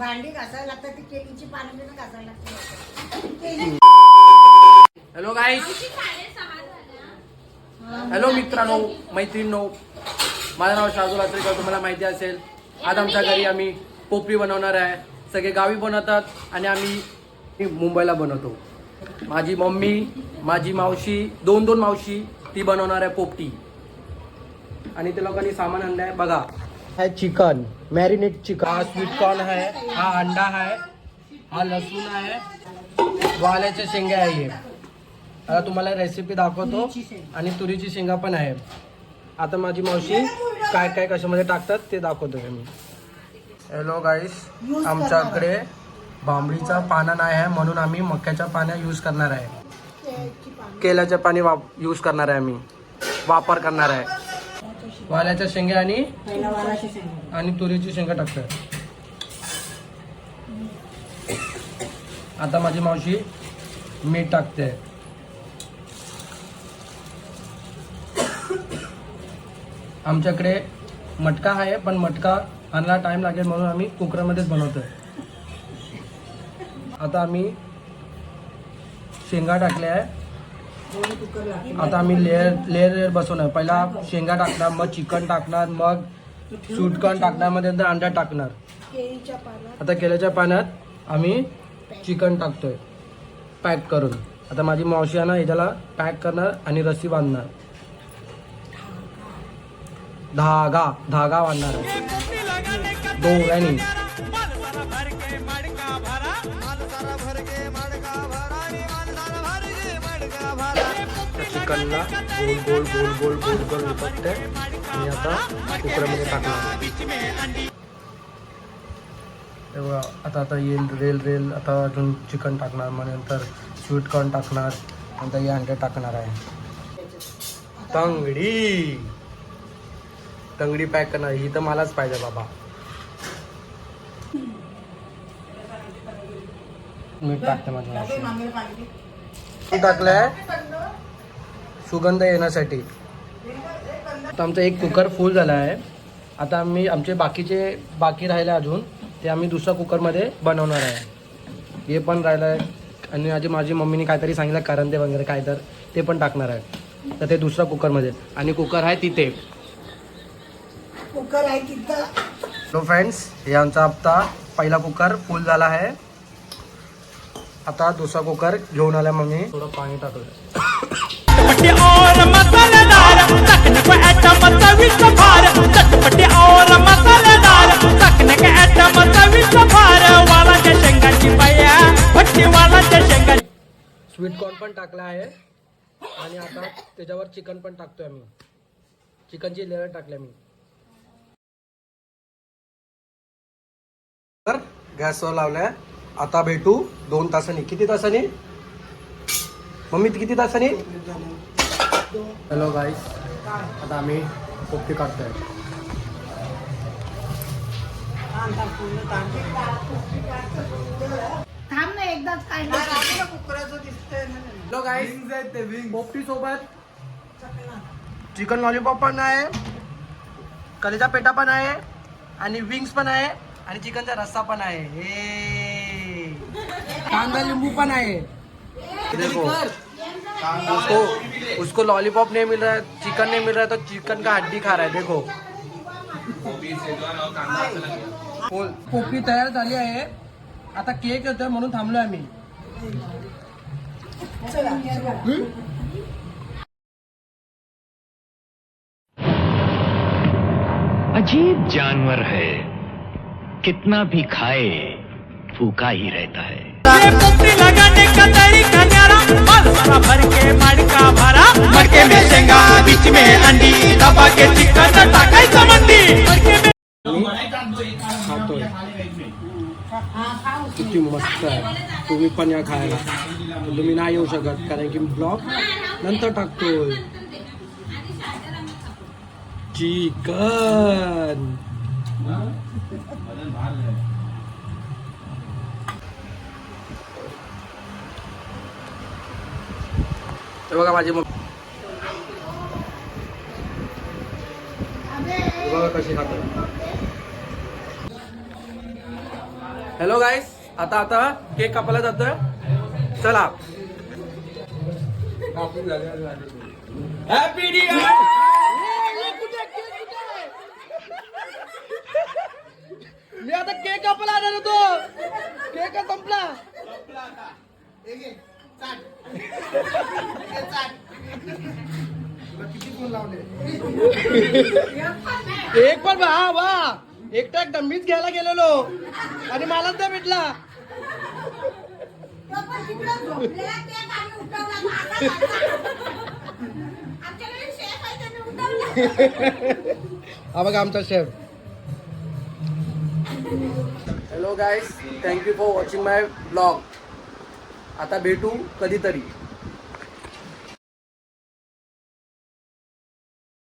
भांडी घासायला लागतात ती केळीची पानं बिनं घासायला लागतात. हॅलो गाईस हॅलो मित्रांनो मैत्रिणींनो. माझं नाव शार्दूल आचरेकर तुम्हाला माहिती असेल. आज आमच्या घरी आम्ही पोपरी बनवणार आहे. सगळे गावी बनवतात आणि आम्ही मुंबईला बनवतो. माझी मम्मी माझी मावशी दोन दोन मावशी ती बनवणार आहे पोपटी. आणि ते लोकांनी सामान आणलं आहे बघा. है चिकन मॅरिनेट चिकन। हा स्वीट कॉर्न आहे हा अंडा आहे हा लसूण आहे वाल्याच्या शेंगा आहे हे आता तुम्हाला रेसिपी दाखवतो. आणि तुरीची शेंगा पण आहे. आता माझी मावशी काय काय कशामध्ये टाकतात ते दाखवतो मी. हॅलो गाईस आमच्याकडे बांबडीचा पाना नाही आहे म्हणून आम्ही मक्याच्या पाण्या यूज करणार आहे. केल्याचे पाणी वाप यूज करणार आहे आम्ही. वापर करणार आहे. वाल्याच्या शेंगा आणि. आणि तुरीची शेंगा टाकतात आता माझी मावशी मीठ टाकते. आमच्याकडे मटका आहे पण मटका आणला टाइम लागेल म्हणून आम्ही कुकरमध्येच बनवतोय. आता आम्ही शेंगा टाकल्या आहे. आता आम्ही लेअर लेअर लेअर बसवणार. पहिला शेंगा टाकणार मग चिकन टाकणार मग स्वीटकॉर्न टाकणार मग नंतर अंडा टाकणार. आता केल्याच्या पाण्यात आम्ही चिकन टाकतोय. पॅक करून. आता माझी मावशी आहे ना ह्याच्याला पॅक करणार आणि रस्सी बांधणार. धागा धागा बांधणार. दोघांनी चिकनला गोल गोल गोल गोल गोल गोल उपटते आणि आता कुकरमध्ये टाकणार तेव्हा आता आता येईल रेल रेल. आता अजून चिकन टाकणार मग नंतर स्वीट कॉर्न टाकणार नंतर हे अंडे टाकणार आहे. तंगडी. तंगडी पॅक करणार. ही तर मलाच पाहिजे बाबा. मीठ टाकते माझ्या टाकलंय. सुगंध येण्यासाठी. आता आमचा एक कुकर फुल झाला आहे. आता आम्ही आमचे बाकीचे बाकी राहिले अजून ते आम्ही दुसऱ्या कुकरमध्ये बनवणार आहे. हे पण राहिलं आहे. आणि माझी माझी मम्मीने काहीतरी सांगितलं करंदे वगैरे काय तर ते पण टाकणार आहे. तर ते दुसऱ्या कुकरमध्ये. आणि कुकर आहे तिथे. कुकर आहे तिथं. हॅलो फ्रेंड्स हे आमचा हप्ता पहिला कुकर फुल झाला आहे. आता दुसरा कुकर घेऊन आला मम्मी. थोडं पाणी टाकलं. स्वीट कॉर्न पण टाकला आहे. आणि आता त्याच्यावर चिकन पण टाकतोय आम्ही. चिकनची लेअर टाकली मी तर गॅसवर लावलाय. आता भेटू दोन तासांनी. किती तासांनी? मम्मी किती तासांनी? हॅलो गाईस आता आम्ही पोपटी काढतोय. थांब ना एकदाच काढलं कुकराचं दिसतंय ना. हॅलो गाईस पोपटी सोबत चिकन लॉलीपॉप पण आहे कलेजा पेटा पण आहे आणि विंग्स पण आहे आणि चिकनचा रस्सा पण आहे. हे. कांदा लिंबू पण आहे. देखो उसको उसको लॉलीपॉप नहीं मिल रहा है चिकन नहीं मिल रहा है तो चिकन का हड्डी खा रहा है देखो। पोपटी तयार झाली आहे. आता केक येतोय म्हणून थांबलोय आम्ही. अजीब जानवर है कितना भी खाए भूखा ही रहता है? ये पोपटी लगाने का तरीका न्यारा माल सारा भर के मडका भरा। मडके में शेंगा बीच में अंडी दबा के चिकन टाकायचं मंदी मडके में खातोय किती मस्त आहे. तुम्ही पण या खायला. तुम्ही नाही येऊ शकत कारण की ब्लॉग नंतर टाकतोय. चिकन. हे बघा माझी मग बघा कशी खातो. हॅलो गाईस आता आता केक कापायला जातोय. चला. हॅपी मी आता केक कापायला आणार होतो. केक संपला. एक पण हा वा. एकटा एकदम मीच घ्यायला गेलेलो. आणि मलाच नाही भेटला. शेफ हा बघा आमचा chef hello guys thank you for watching my blog आता भेटू कधीतरी.